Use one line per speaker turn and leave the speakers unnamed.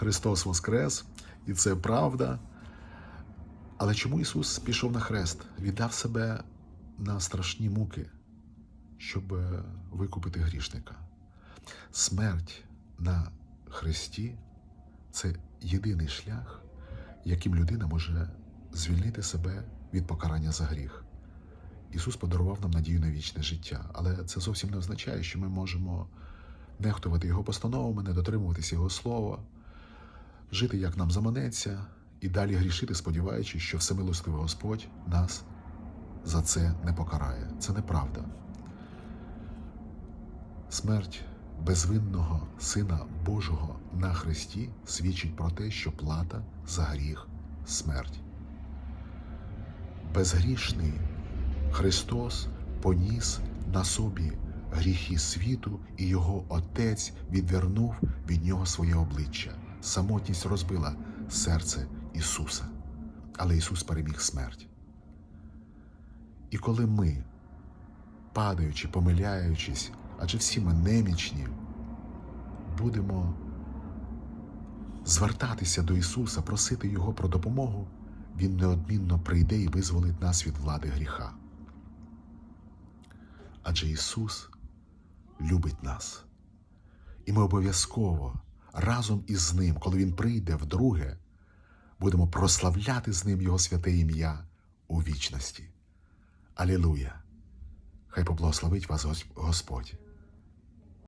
Христос Воскрес, і це правда. Але чому Ісус пішов на хрест, віддав себе на страшні муки, щоб е, викупити грішника? Смерть на хресті це єдиний шлях, яким людина може звільнити себе від покарання за гріх. Ісус подарував нам надію на вічне життя, але це зовсім не означає, що ми можемо нехтувати Його постановами, не дотримуватися Його слова, жити як нам заманеться, і далі грішити, сподіваючись, що всемилостивий Господь нас за це не покарає. Це неправда. Смерть безвинного Сина Божого на Христі свідчить про те, що плата за гріх смерть. Безгрішний Христос поніс на собі гріхи світу, і його Отець відвернув від нього своє обличчя. Самотність розбила серце Ісуса, але Ісус переміг смерть. І коли ми, падаючи, помиляючись, адже всі ми немічні, будемо звертатися до Ісуса, просити Його про допомогу, Він неодмінно прийде і визволить нас від влади гріха. Адже Ісус любить нас. І ми обов'язково разом із Ним, коли Він прийде вдруге, будемо прославляти з Ним Його святе ім'я у вічності. Алілуя! Хай поблагословить вас Господь.